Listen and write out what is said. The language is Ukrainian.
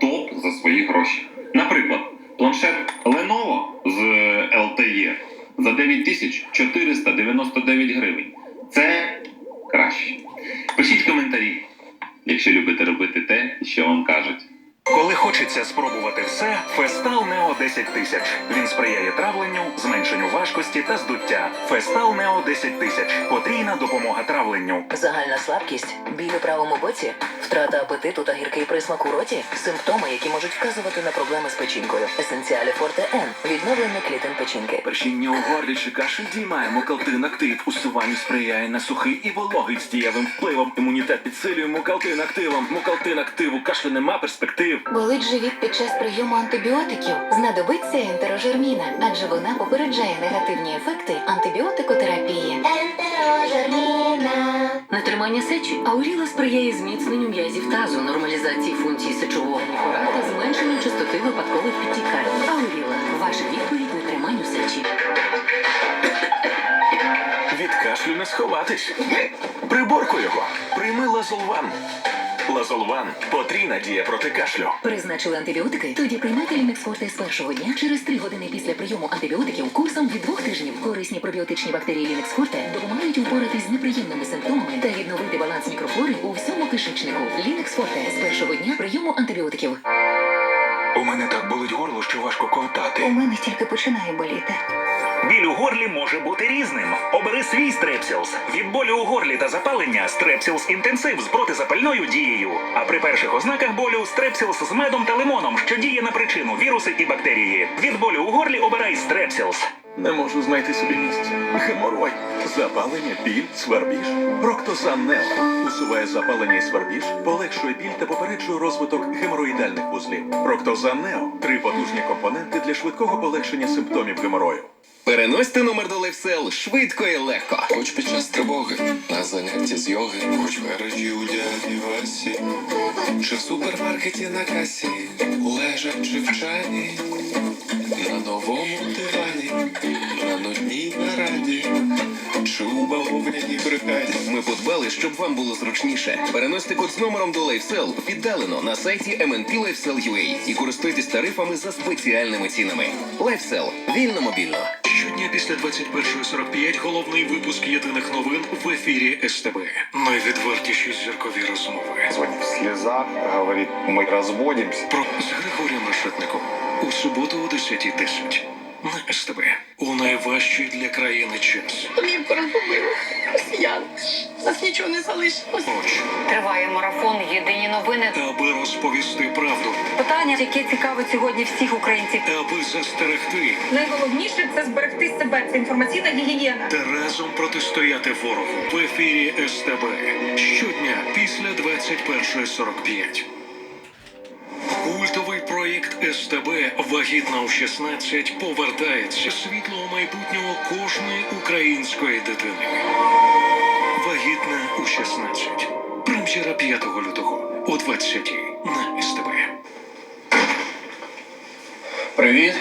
топ за свої гроші. Наприклад, планшет Lenovo з LTE за 9499 гривень. Це краще. Пишіть коментарі, якщо любите робити те, що вам кажуть. Коли хочеться спробувати все, Фестал Нео 10 тисяч. Він сприяє травленню, важкості та здуття. Фестал Нео 10 тисяч. Потрійна допомога травленню. Загальна слабкість, біль у правому боці, втрата апетиту та гіркий присмак у роті симптоми, які можуть вказувати на проблеми з печінкою. Есенціалі Форте Н відновлення клітин печінки. Першіння у горлі чи кашель діймає мукалтин актив. Усуванню сприяє на сухий і вологий з дієвим впливом. Імунітет підсилює мукалтин активом. Мукалтин активу кашлю нема перспектив. Болить живіт під час прийому антибіотиків. Знадобиться ентерожерміна, адже вона попереджає негативні ефекти антибіотикотерапії. Ентерожерміна. Нетримання сечі. Ауріла сприяє зміцненню м'язів тазу, нормалізації функцій сечового міхора та зменшенню частоти випадкових підтікань. Ауріла ваша відповідь нетриманню сечі. Від кашлю не сховатись. Приборку його. Прийми лазолван. Лазолван потрійна дія проти кашлю. Призначили антибіотики? Тоді приймайте Лімексфорте з першого дня через три години після прийому антибіотиків курсом від двох тижнів. Корисні пробіотичні бактерії Лімексфорте допомагають впоратись з неприємними симптомами та відновити баланс мікрофлори у всьому кишечнику. Лімексфорте з першого дня прийому антибіотиків. У мене так болить горло, що важко ковтати. У мене тільки починає боліти. Біль у горлі може бути різним. Обери свій стрепсілс. Від болю у горлі та запалення стрепсілс інтенсив з протизапальною дією. А при перших ознаках болю стрепсілс з медом та лимоном, що діє на причину віруси і бактерії. Від болю у горлі обирай стрепсілс. Не можу знайти собі місця. Геморой, запалення, біль, свербіж. Проктозан Нео усуває запалення і свербіж, полегшує біль та попереджує розвиток геморроїдальних вузлів. Проктозан Нео три потужні компоненти для швидкого полегшення симптомів геморою. Переносьте номер до LifeSell швидко і легко. Хоч під час тривоги, на занятті з йоги, хоч в гаражі у дяді Васі, чи в супермаркеті на касі, лежачи в чані, на новому дивані, на нудній нараді, чи у бавовняній бригаді. Ми подбали, щоб вам було зручніше. Переносьте код з номером до LifeSell віддалено на сайті MNP і користуйтесь тарифами за спеціальними цінами. LifeSell. Вільно мобільно. Щодня після 21.45 головний випуск єдиних новин в ефірі СТБ. Найвідвертіші зіркові розмови. звонит в слезах, говорит, мы разводимся. Про з Григорієм Решетником у суботу о 10.10 на СТБ. У найважчий для країни час. Домівку розбомбили. Росіян. Нас нічого не залишилось. Триває марафон. Єдині новини. аби розповісти правду, Питання, яке цікавить сьогодні всіх українців. аби застерегти Найголовніше це зберегти себе. Це інформаційна гігієна. та разом протистояти ворогу в ефірі СТБ щодня після 21.45. Культовий проєкт СТБ Вагітна у 16 повертається світлого майбутнього кожної української дитини. Вагітна у 16. Прем'єра 5 лютого о 20 на СТБ. Привіт.